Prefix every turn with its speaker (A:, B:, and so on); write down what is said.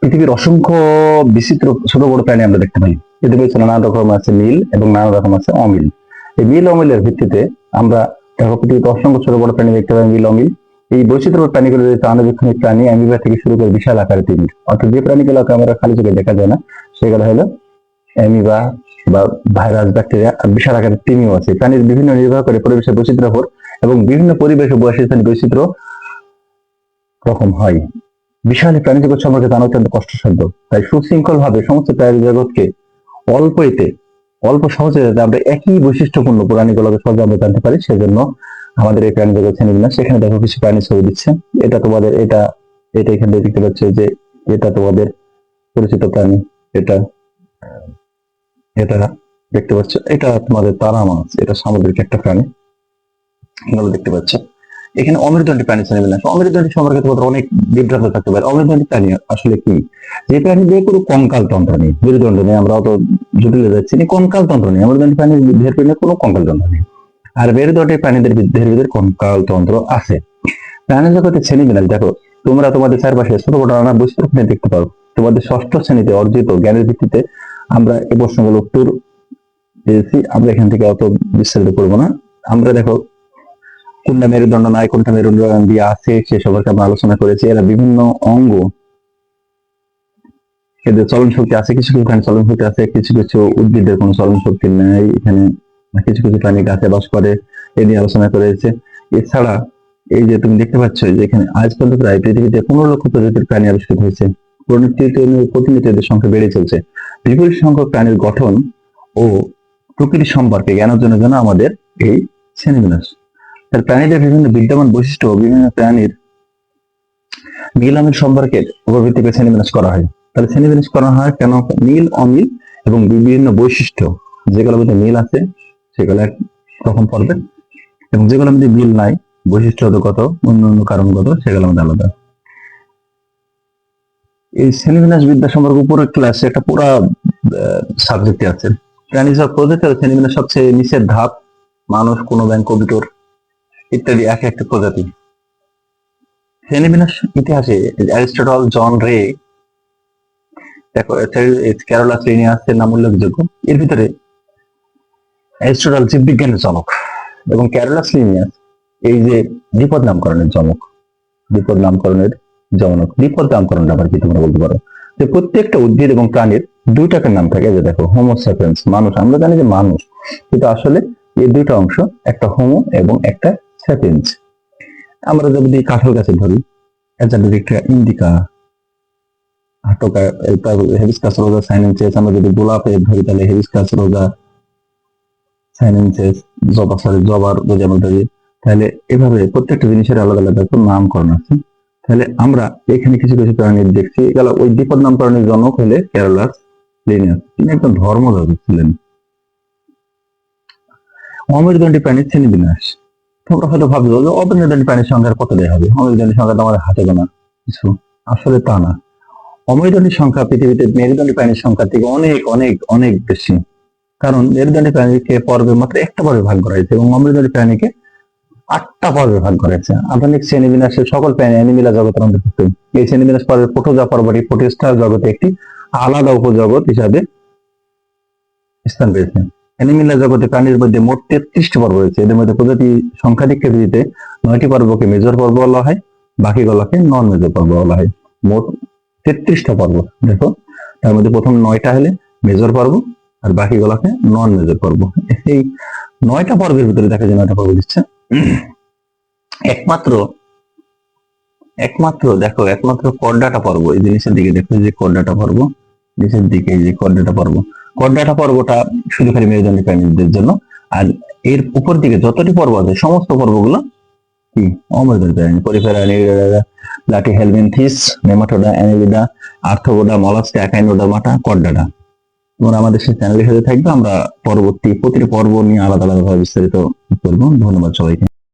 A: পৃথিবীর অসংখ্য বিচিত্র ছোট বড় প্রাণী আমরা দেখতে পাই। পৃথিবীর নানা রকম আছে মিল এবং নানা রকম আছে অমিল। এই মিল অমিলের ভিত্তিতে আমরা দেখো পৃথিবীতে অসংখ্য ছোট বড় প্রাণী দেখতে পাই মিল অমিল। এই বৈচিত্র্য প্রাণীগুলো যে আণুবীক্ষণিক প্রাণী, অ্যামিবা থেকে শুরু করে বিশাল আকারের তিমির অর্থাৎ যে প্রাণীগুলোকে আমরা খালি চোখে দেখা যায় না, সেগুলো হলো অ্যামিবা বা ভাইরাস, ব্যাকটেরিয়া বিশাল আকারের তিমিও আছে। প্রাণীর বিভিন্ন নির্ভর করে পরিবেশের বৈচিত্র্য এবং বিভিন্ন পরিবেশ ও বৈশিষ্ট্যের বৈচিত্র্য রকম হয়। বিশাল প্রাণী জগৎ সম্পর্কে জানা অত্যন্ত কষ্টসাধ্য। তাই সুশৃঙ্খল ভাবে সমস্ত প্রাণী জগৎকে অল্প এতে, অল্প সহজে যাতে আমরা একই বৈশিষ্ট্যপূর্ণ প্রাণীগুলোকে সহজে আমরা জানতে পারি, সেজন্য আমাদের এই প্রাণী জগৎ শ্রেণি বিন্যাস, সেখানে দেখো কিছু প্রাণী ছবি দিচ্ছে। এটা তোমাদের, এটা এটা এখানে দেখতে পাচ্ছ যে এটা তোমাদের পরিচিত প্রাণী, এটা এটা দেখতে পাচ্ছ, এটা তোমাদের তারা মাছ, এটা সামুদ্রিক একটা প্রাণী। দেখতে পাচ্ছ। এখানে অমেরুদণ্ডী প্রাণী শ্রেণি বিন্যাস অমেরুদণ্ডী সম্পর্কে তোমাদের অনেক বিভ্রান্ত থাকতে পারে। অমেরুদণ্ডী প্রাণী আসলে কি? যে প্রাণীদের কোনো কঙ্কাল তন্ত্র নেই, মেরুদণ্ড নেই, আমরা অত জটিলে যাচ্ছি না, কঙ্কাল তন্ত্র নেই। অমেরুদণ্ডী প্রাণীর দেহের ভিতরে কোনো কঙ্কাল তন্ত্র নেই। আর মেরুদণ্ডী প্রাণীদের দেহের ভিতরে কঙ্কাল তন্ত্র আছে। প্রাণী জগতের শ্রেণি বিন্যাস দেখো, তোমরা তোমাদের চারপাশে ছোট বড় নানা প্রাণী দেখতে পাও তোমাদের ষষ্ঠ শ্রেণীতে অর্জিত জ্ঞানের ভিত্তিতে আমরা এই প্রশ্নগুলো উত্তর পেয়েছি আমরা এখান থেকে অত বিস্তারিত করব না। আমরা দেখো কোনটা মেরুদণ্ড নাই, কোনটা মেরুদণ্ড দিয়ে আছে, সে সম্পর্কে আমরা আলোচনা করেছি। এরা বিভিন্ন অঙ্গ। এদের চলন শক্তি আছে, কিছু কিছু প্রাণী চলন শক্তি আছে, কিছু কিছু উদ্ভিদের কোনো চলন শক্তি নেই এখানে কিছু কিছু প্রাণী গাছে বাস করে, এ নিয়ে আলোচনা করেছে। এছাড়া, এই যে তুমি দেখতে পাচ্ছ যে এখানে আজ পর্যন্ত প্রায় পৃথিবীতে পনেরো লক্ষ প্রজাতির প্রাণী আবিষ্কৃত হয়েছে। প্রতিনিয়ত এদের সংখ্যা বেড়ে চলছে। বিপুল সংখ্যক প্রাণীর গঠন ও প্রকৃতি সম্পর্কে জ্ঞান অর্জনের জন্য আমাদের এই শ্রেণীবিন্যাস তার প্রাণীদের বিভিন্ন বিদ্যমান বৈশিষ্ট্য বিভিন্ন প্রাণীর নীল অমিল সম্পর্কের উপর ভিত্তি করে হয়। তাহলে শ্রেণীবিন্যাস করা হয় কেন? নীল অমিল এবং বিভিন্ন বৈশিষ্ট্য। যেগুলোর মধ্যে মিল আছে, সেগুলো রকম পড়বে। এবং যেগুলোর মধ্যে মিল নাই, বৈশিষ্ট্যগত, অন্য অন্য কারণগত সেগুলো মধ্যে আলাদা। এই শ্রেণীবিন্যাস বিদ্যা সম্পর্কে উপরের ক্লাসে একটা পুরা সাবজেক্ট আছে। প্রাণী সব প্রজাতি আর শ্রেণীবিন্যাস সবচেয়ে নিচের ধাপ। মানুষ কোনো ব্যাংক কম্পিউটার ইত্যাদি, এক একটা প্রজাতি। শ্রেণীবিন্যাস ইতিহাসে অ্যারিস্টটল, জন রে, দেখো শ্রেণি আছে নাম উল্লেখযোগ্য। এর ভিতরে অ্যারিস্টটল জীববিজ্ঞানের জনক এবং ক্যারোলা শ্রেণিয়াস এই যে বিপদ নামকরণের জনক বিপদ নামকরণের জনক বিপদ নামকরণ আবার কি তোমরা বলতে পারো? যে প্রত্যেকটা উদ্ভিদ এবং প্রাণীর দুই টাকার নাম থাকে, যে দেখো হোমোসাপিয়েন্স মানুষ। আমরা জানি যে মানুষ, কিন্তু আসলে এই দুইটা অংশ একটা হোমো এবং একটা স্যাপিয়েন্স আমরা যদি কাঁঠাল গাছে ধরি একটা ইন্ডিকা হাটোকা হেবিসকাস রোজা আমরা যদি গোলাপে ধরি, তাহলে রোজা জবা সরি জবার যদি আমরা ধরি তাহলে এভাবে প্রত্যেকটা জিনিসের আলাদা আলাদা করে নামকরণ আছে। তাহলে আমরা এখানে কিছু কিছু প্রাণী দেখছি গেল ওই বিপদ নামকরণের জনক হলে ক্যারোলাস লিনিয়াস তিনি একজন ধর্মযাজক ছিলেন। অমেরুদণ্ডী প্রাণীর শ্রেণি বিন্যাস তোমরা হয়তো ভাবছ যে অমেরুদণ্ডী প্রাণীর সংখ্যা কতটাই হবে? অমেরুদণ্ডী সংখ্যা তো আমাদের হাতে গোনা। কিছু আসলে তা না। অমেরুদণ্ডী সংখ্যা পৃথিবীতে মেরুদণ্ডী প্রাণীর সংখ্যা থেকে অনেক অনেক অনেক বেশি। কারণ মেরুদণ্ডী প্রাণীকে পর্বে মাত্র একটা পর্বে ভাগ করা হয়েছে এবং অমেরুদণ্ডী প্রাণীকে আটটা পর্বে ভাগ করা হয়েছে। আধুনিক শ্রেণীবিন্যাসের সকল প্রাণী অ্যানিমিলা জগতের অন্তর্ভুক্ত এই শ্রেণীবিন্যাস পর্বে প্রোটোজা পর্বটি প্রোটিস্টার জগতে একটি আলাদা উপজগৎ হিসাবে স্থান পেয়েছে। অ্যানিমিলা জগতে প্রাণীর মধ্যে মোট তেত্রিশটি পর্ব রয়েছে। এদের মধ্যে প্রজাতি সংখ্যাধিক্যের ভিত্তিতে নয়টি পর্বকে মেজর পর্ব বলা হয় বাকিগুলোকে নন মেজর পর্ব বলা হয়। মোট তেত্রিশটা পর্ব, দেখো। তার মধ্যে প্রথম নয়টা হলে মেজর পর্ব, আর বাকিগুলোকে নন মেজর পর্ব। এই নয়টা পর্বের ভিতরে দেখা যায় নয়টা পর্ব দিচ্ছে। একমাত্র একমাত্র, দেখো, একমাত্র করডাটা পর্ব, এই জিনিসের দিকে দেখো যে করডাটা পর্ব, নিচের দিকে এই যে করডাটা পর্ব। করডাটা পর্বটা শুধু খালি মেরুদণ্ডী প্রাণীদের জন্য। আর এর উপর দিকে যতটি পর্ব আছে, সমস্ত পর্বগুলো কি? অমেরুদণ্ডী প্রাণী porifera platyhelminthes nematoda, annelida arthropoda mollusca echinodermata chordata তোমরা আমাদের সেই চ্যানেলের সাথে থাকবে, আমরা পরবর্তী প্রতিটি পর্ব নিয়ে আলাদা আলাদা ভাবে বিস্তারিত করব। ধন্যবাদ সবাইকে।